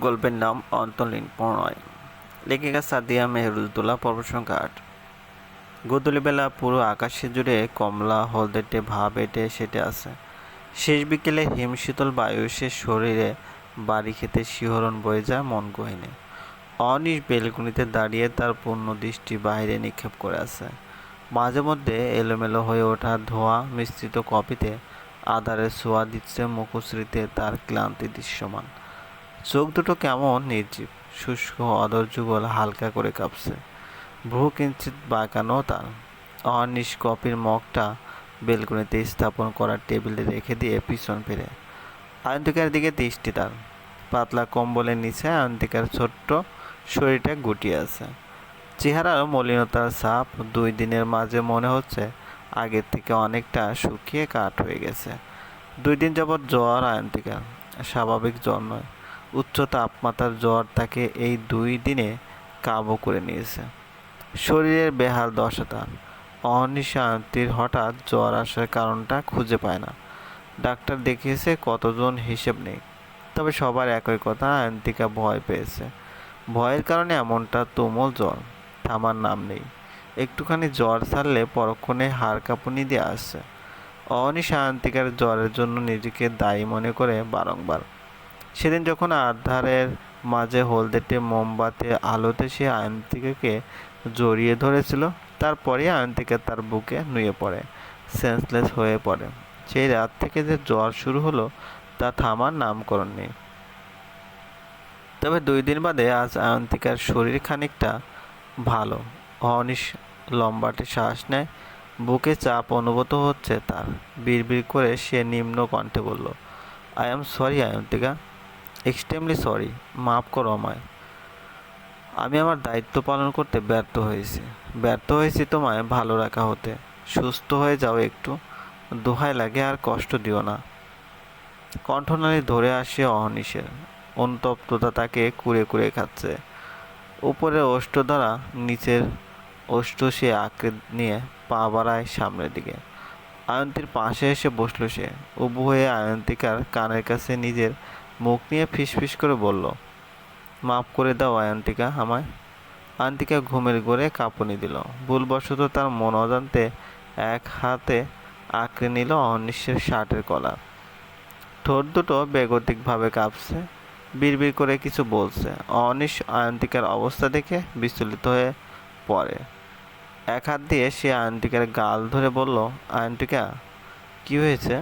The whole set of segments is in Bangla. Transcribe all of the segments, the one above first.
গল্পের নাম অন্তলীন প্রণয়। লেখিকা সাদিয়া মেহরুদ্দোলা প্রসঙ্গ আট। গোধূলিবেলা পুরো আকাশে জুড়ে কমলা হলদেটে ভাব এটে সেটে আছে। শেষ বিকেলে হিমশীতল বায়ু সে শরীরে বাড়ি খেতে শিহরণ বয়ে যায় মন গহিনে। অনিশ বেলকুনিতে দাঁড়িয়ে তার পূর্ণ দৃষ্টি বাইরে নিক্ষেপ করে আছে। মাঝে মধ্যে এলোমেলো হয়ে ওঠা ধোঁয়া মিশ্রিত কপিতে আধারের ছোঁয়া দিচ্ছে মুখশ্রীতে তার ক্লান্তি দৃশ্যমান। চোখ দুটো কেমন নির্জীব, শুষ্ক অদর যুগল হালকা করে কাঁপছে। ভ্রু কিঞ্চিত বাঁকানো তার। অনিশ কপির মগটা বেলকুনিতে স্থাপন করা টেবিলে রেখে দিয়ে পিছন ফিরে। আয়ন্তিকার দিকে দৃষ্টি তার। পাতলা কম্বলের নিচে আয়ন্তিকার ছোট্ট শরীরটা গুটিয়ে আছে। চেহারার মলিনতার ছাপ দুই দিনের মাঝে মনে হচ্ছে আগের থেকে অনেকটা শুকিয়ে কাঠ হয়ে গেছে। দুই দিন যাবৎ জ্বর আয়ন্তিকার, স্বাভাবিক জ্বর নয়। উচ্চ তাপমাত্রার জ্বর তাকে এই দুই দিনে কাবু করে নিয়েছে। শরীরের বেহাল দশা তার অনিশান্তির হঠাৎ জ্বর আসার কারণটা খুঁজে পায় না। ডাক্তার দেখিয়েছে কতজন হিসেব নেই, তবে সবার একই কথা আয়ন্তিকা ভয় পেয়েছে। ভয়ের কারণে এমনটা তুমুল জ্বর, থামার নাম নেই। একটুখানি জ্বর ছাড়লে পরক্ষণে হাড় কাঁপুনি দিয়ে আসছে। অনিশা আয়ন্তিকার জ্বরের জন্য নিজেকে দায়ী মনে করে বারংবার সেদিন যখন আধারের মাঝে হলদেটে মোমবাতি আলোতে সে আয়ন্তিকাকে জড়িয়ে ধরেছিল তারপরে আয়ন্তিকা তার বুকে নুয়ে পড়ে সেন্সলেস হয়ে পড়ে। সেই রাত থেকে যে জ্বর শুরু হলো, তা থামার নামকরণ নেই। তবে দুই দিন বাদে আজ আয়ন্তিকার শরীর খানিকটা ভালো। অনিশ লম্বাটে শ্বাস নেয়, বুকে চাপ অনুভূত হচ্ছে তার। বিড়বিড় করে সে নিম্ন কণ্ঠে বলল I am sorry Ayantika. Extremely sorry মাফ করো আমায়। আমি আমার দায়িত্ব পালন করতে ব্যর্থ হয়েছি। ব্যর্থ হয়েছি তোমায় ভালো রাখা হতে। সুস্থ হয়ে যাও একটু। দোহায় লাগে আর কষ্ট দিও না। কণ্ঠনালী ধরে আসে অহনিশের। অনুতপ্ততা তাকে কুড়ে কুড়ে খাচ্ছে। উপরে ওষ্ঠ দ্বারা নিচের ওষ্ঠ সে আঁকড়ে নিয়ে পা বাড়ায় সামনের দিকে। আয়ন্তীর পাশে এসে বসল সে। উবু হয়ে আয়ন্তিকার কানের কাছে নিজের মুখ নিয়ে ফিসফিস করে বলল, মাফ করে দাও আয়ন্তিকা আমায়। আয়ন্তিকা ঘুমের ঘোরে কাঁপুনি দিল। ভুলবশত তার মন অজান্তে এক হাতে আঁকড়ে নিল অনিশ্বের শার্টের কলার ঠোঁট দুটো বেগতিকভাবে কাঁপছে, বিড়বিড় করে কিছু বলছে। অনিশ আয়ন্তিকার অবস্থা দেখে বিচলিত হয়ে পড়ে। এক হাত দিয়ে সে আয়ন্তিকার গাল ধরে বলল, আয়ন্তিকা, কি হয়েছে?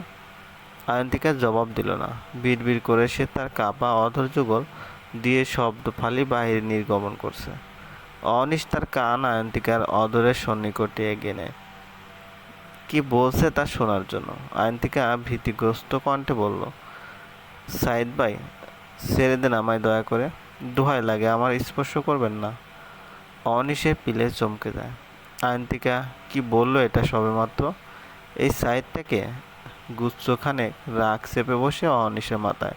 আয়ন্তিকা জবাব দিল না। বিড়বিড় করে সে তার কাপা অধর যুগল দিয়ে শব্দ ফালি বাহিরে নির্গমন করছে। অনিশ তার কান আয়ন্তিকার অদরের সন্নিকটে এগিয়ে নেয়। কি বলছে তা শোনার জন্য? আয়ন্তিকা ভীতিগ্রস্ত কণ্ঠে বলল, সাইদ ভাই, ছেড়ে দেন আমায় দয়া করে। দোহাই লাগে, আমার স্পর্শ করবেন না। অনিশে পিলে চমকে যায়। আয়ন্তিকা কি বলল এটা সবেমাত্র? এই সাইডটাকে গুচ্ছখানে রাগ চেপে বসে অনিশের মাথায়।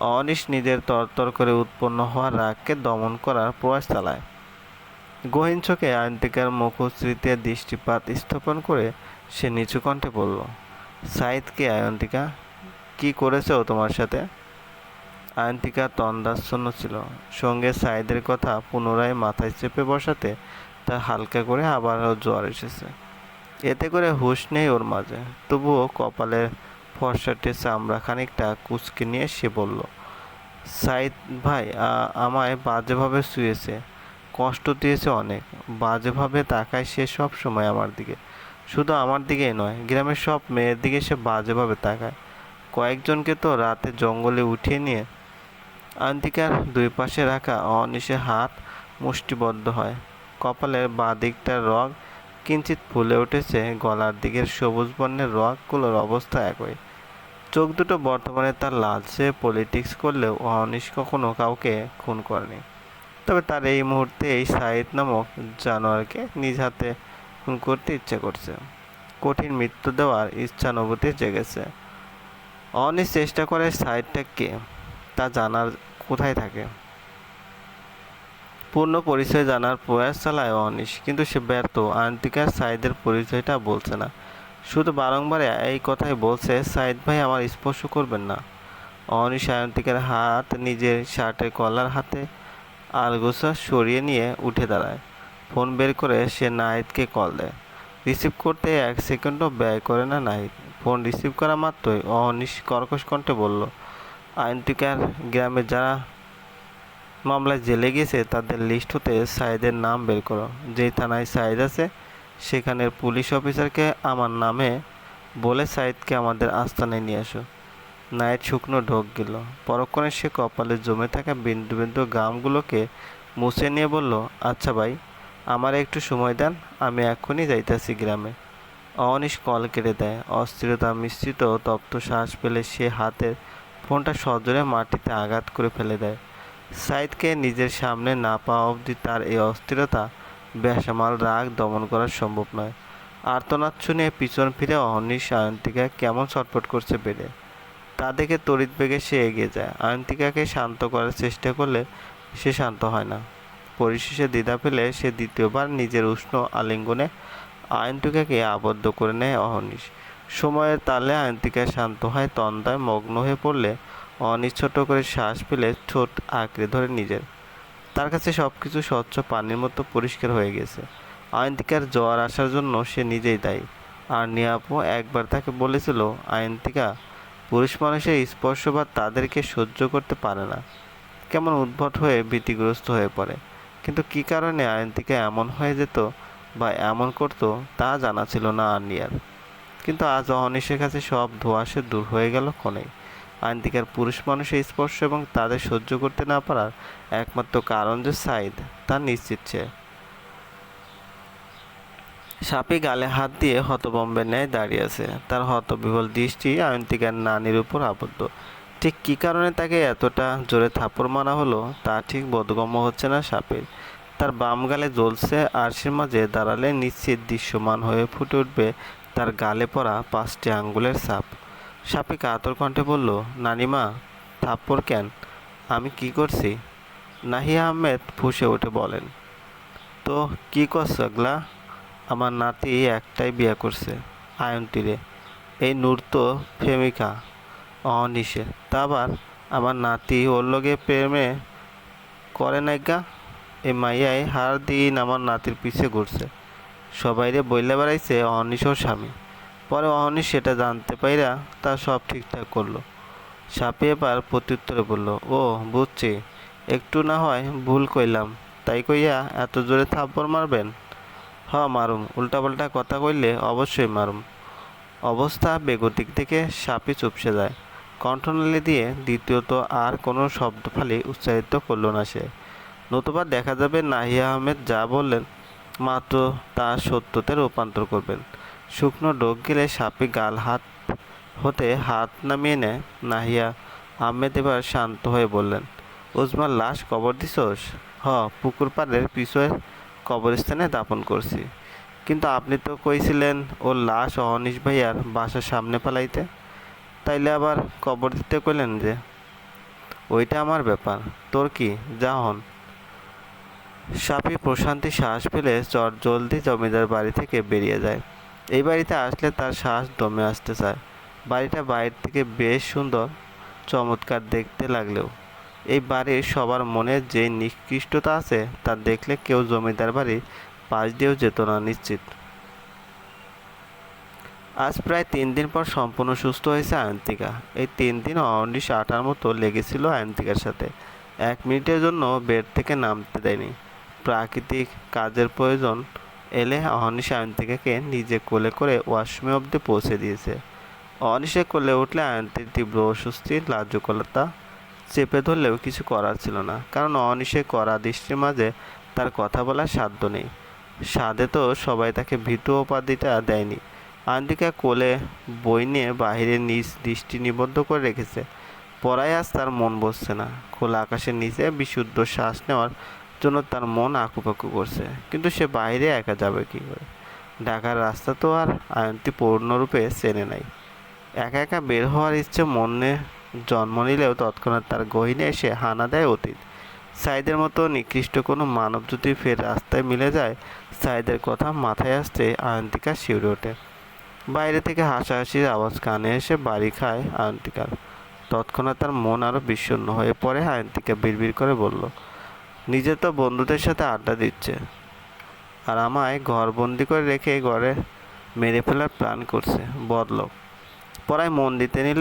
অনিশ নিজের তরতর করে উৎপন্ন হওয়া রাগকে দমন করার প্রয়াস চালায়। গহীন চোখে আয়ন্তিকার মুখশ্রীতে দৃষ্টিপাত স্থাপন করে সে নিচু কণ্ঠে বলল সাইদকে আয়ন্তিকা কি করেছে ও তোমার সাথে? আয়ন্তিকা তন্দাচ্ছন্ন ছিল। সঙ্গে সাইদের কথা পুনরায় মাথায় চেপে বসাতে তা হালকা করে আবারও জ্বর এসেছে। এতে করে হুঁশ নেই ওর মাঝে। তবুও কপালের ফর্সাটে চামড়া খানিকটা কুচকে নিয়ে সে বলল, সাইদ ভাই আমায় বাজেভাবে শুয়েছে। কষ্ট দিয়েছে অনেক। বাজেভাবে তাকায় সে সব সময় আমার দিকে। শুধু আমার দিকেই নয়, গ্রামের সব মেয়ের দিকে সে বাজেভাবে তাকায়। কয়েকজনকে তো রাতে জঙ্গলে উঠিয়ে নিয়ে আন্তিকার দুই পাশে রাখা অনিশে হাত মুষ্টিবদ্ধ হয়। কপালের বাঁ দিকটার রগ কিঞ্চিত ফুলে উঠেছে গলার দিকের সবুজ বর্ণের রকগুলোর অবস্থা একই। চোখ দুটো বর্তমানে তার লালচে পলিটিক্স করলেও অনিশ কখনো কাউকে খুন করেনি। তবে তার এই মুহূর্তে এই সাইদ নামক জানোয়ারকে নিজ হাতে খুন করতে ইচ্ছে করছে। কঠিন মৃত্যু দেওয়ার ইচ্ছানুভূতি জেগেছে। অনিশ চেষ্টা করে সাইডটা কে তা জানার কোথায় থাকে? পূর্ণ পরিচয় জানার প্রয়াস চালায় অনিশ, কিন্তু সে ব্যর্থ। আন্তিকার সাইদের পরিচয়টা বলছে না। শুধু বারংবার এই কথাই বলছে, সাইদ ভাই আমার স্পর্শ করবেন না। অনিশ সায়ন্তিকার হাত নিজের শার্টের কলার হাতে আলগোছা সরিয়ে নিয়ে উঠে দাঁড়ায়। ফোন বের করে সে নাহিদকে কল দেয়। রিসিভ করতে এক সেকেন্ডও ব্যয় করে না নাহিদ। ফোন রিসিভ করা মাত্রই অহনিশ কর্কশ কণ্ঠে বলল আয়ন্তিকার গ্রামে যারা মামলায় জেলে গেছে, তাদের লিস্ট হতে সাইদের নাম বের করো। যেই থানায় সাইদ আছে, সেখানের পুলিশ অফিসারকে আমার নামে বলে সাইদকে আমাদের আস্তানায় নিয়ে আসো। নাইট শুকনো ঢোক গেল। পরক্ষণে সে কপালে জমে থাকা বিন্দু বিন্দু গামগুলোকে মুছে নিয়ে বলল আচ্ছা ভাই, আমার একটু সময় দেন, আমি এক্ষুনি যাইতাছি গ্রামে। অনিশ কল কেটে দেয়। অস্থিরতা মিশ্রিত তপ্ত শ্বাস পেলে সে হাতের ফোনটা সজোরে মাটিতে আঘাত করে ফেলে দেয়। সাইদকে নিজের সামনে না পাওয়া অবধি তার এই অস্থিরতা, বেসামাল রাগ দমন করা সম্ভব নয়। আর্তনাদ শুনে পিছন ফিরে অহর্নিশ আয়ন্তিকা কেমন ছটফট করছে বেড়ে। তা দেখে তড়িৎ বেগে সে এগিয়ে যায়। আয়ন্তিকাকে শান্ত করার চেষ্টা করলে সে শান্ত হয় না। পরিশেষে দ্বিধা পেলে সে দ্বিতীয়বার নিজের উষ্ণ আলিঙ্গনে আয়ন্তিকাকে আবদ্ধ করে নেয় অহর্নিশ। সময়ের তালে আয়ন্তিকা শান্ত হয় তন্দায় মগ্ন হয়ে পড়লে অনিশ ছোট করে শ্বাস পেলে ঠোঁট আঁকড়ে ধরে নিজের। তার কাছে সব কিছু স্বচ্ছ পানির মতো পরিষ্কার হয়ে গেছে। আয়ন্তিকার জ্বর আসার জন্য সে নিজেই দায়ী। আর নিয়াপু একবার তাকে বলেছিল, আয়ন্তিকা, পুরুষ মানুষের স্পর্শ বা তাদেরকে সহ্য করতে পারে না। কেমন উদ্ভট হয়ে ভীতিগ্রস্ত হয়ে পড়ে। কিন্তু কী কারণে আয়ন্তিকা এমন হয়ে যেত বা এমন করতো তা জানা ছিল না আর্নিয়ার কিন্তু আজ অহনিশের কাছে সব ধোঁয়াশে দূর হয়ে গেল কোনেই আয়ন্তিকার পুরুষ মানুষের স্পর্শ এবং তাদের সহ্য করতে না পারার একমাত্র কারণ যে সাইদ তা নিশ্চিত সে সাপি গালে হাত দিয়ে হতবম্বের ন্যায় দাঁড়িয়ে আছে। তার হতবিহল দৃষ্টি আয়ন্তিকার নানির উপর আবদ্ধ। ঠিক কী কারণে তাকে এতটা জোরে থাপড় মারা হলো, তা ঠিক বোধগম্য হচ্ছে না সাপের। তার বাম গালে জ্বলছে আরশির মাঝে দাঁড়ালে নিশ্চিত দৃশ্যমান হয়ে ফুটে উঠবে তার গালে পড়া পাঁচটি আঙ্গুলের ছাপ সাপে কাতর কণ্ঠে বলল, নানিমা, থাপ্পড় কেন? আমি কি করছি? নাহিয়া আহমেদ ফুসে উঠে বলেন, তো কি করছ এগুলা? আমার নাতি একটাই বিয়ে করছে, আয়ন্তীরে। এই নূর তো প্রেমিকা, অনিশে। তা আবার আমার নাতি ওর লগে প্রেমে করে নাইগা এই মাইয়াই হার দিন আমার নাতির পিছে ঘুরছে। সবাইরে বইলে বেড়াইছে অনিশর স্বামী। পরে অহনি সেটা জানতে পাইরা তা সব ঠিকঠাক করল। সাপে এবার প্রত্যুত্তরে বলল, ও, বুঝছি। একটু না হয় ভুল কইলাম। তাই কইয়া এত জোরে থাপ্পড় মারবেন? হ, মারুম। উল্টাপাল্টা কথা কইলে অবশ্যই মারুম। অবস্থা বেগতিক থেকে সাপে চুপসে যায়। কণ্ঠনালী দিয়ে দ্বিতীয়ত আর কোনো শব্দ ফালি উচ্চারিত করল না সে। নতুবা দেখা যাবে নাহিয়া আহমেদ যা বললেন, মাত্র তা সত্যতে রূপান্তর করবেন। শুকনো ডোক গেলে সাপে গাল হাত হতে হাত নামিয়ে নেয় নাহিয়া। আহমেদ এবার শান্ত হয়ে বললেন, উজমার লাশ কবর দিছোস? হ, পুকুর পাড়ের পিছনে কবরস্থানে দাপন করছি। কিন্তু আপনি তো কইছিলেন ওর লাশ অহনিশ ভাইয়ার বাসার সামনে পালাইতে তাইলে আবার কবর দিতে কইলেন যে? ওইটা আমার ব্যাপার। তোর কি? যা হন। সাপি প্রশান্তি শ্বাস ফেলে চট জলদি জমিদার বাড়ি থেকে বেরিয়ে যায়। এই বাড়িতে আসলে তার শ্বাস দমে আসতে চায়। বাড়িটা বাইরে থেকে বেশ সুন্দর, চমৎকার দেখতে লাগলেও। এই বাড়ির সবার মনে যে নিকৃষ্টতা আছে, তা দেখলে কেউ জমিদার বাড়ির পাশ দিয়েও যেত না নিশ্চিত। আজ প্রায় তিন দিন পর সম্পূর্ণ সুস্থ হয়েছে আয়ন্তিকা। এই তিন দিন অনিশ আটার মতো লেগেছিল আয়ন্তিকার সাথে। এক মিনিটের জন্য বেড থেকে নামতে দেয়নি। প্রাকৃতিক কাজের প্রয়োজন এলে অহনিশ আয়ন্তিকাকে নিজে কোলে করে ওয়াশরুমে অবধি পৌঁছে দিয়েছে। অনিশে কোলে উঠলে আয়ন্তীর তীব্র অস্বস্তির লাজ্যকলতা চেপে ধরলেও কিছু করার ছিল না, কারণ অনিশে করা দৃষ্টির মাঝে তার কথা বলার সাধ্য নেই। সাদে তো সবাই তাকে ভীতু উপাধিটা দেয়নি। আন্দিকা কোলে বই নিয়ে বাহিরে নিজ দৃষ্টি নিবদ্ধ করে রেখেছে। পড়ায় আজ তার মন বসছে না। খোলা আকাশের নিচে বিশুদ্ধ শ্বাস নেওয়ার জন্য তার মন আঁকুপাকু করছে। কিন্তু সে বাইরে একা যাবে কী করে? ঢাকার রাস্তা তো আর আয়ন্তী পূর্ণরূপে চেনে নাই। একা একা বের হওয়ার ইচ্ছে মনে, জন্ম নিলেও তৎক্ষণাৎ তার গহিনে এসে হানা দেয় অতীত। সাইদের মতো নিকৃষ্ট কোনো মানব যদি ফের রাস্তায় মিলে যায়, সাইদের কথা মাথায় আসতে আয়ন্তিকা শিউরে ওঠে। বাইরে থেকে হাসাহাসির আওয়াজ কানে এসে বাড়ি খায় আয়ন্তিকার। তৎক্ষণাৎ তার মন আরও বিষণ্ণ হয়ে পড়ে। আয়ন্তিকা বিড়বিড় করে বলল নিজে তো বন্ধুদের সাথে আড্ডা দিচ্ছে। আর আমায় ঘরবন্দি করে রেখে ঘরে মেরে ফেলার প্ল্যান করছে বদলোক পড়ায় মন দিতে নিলে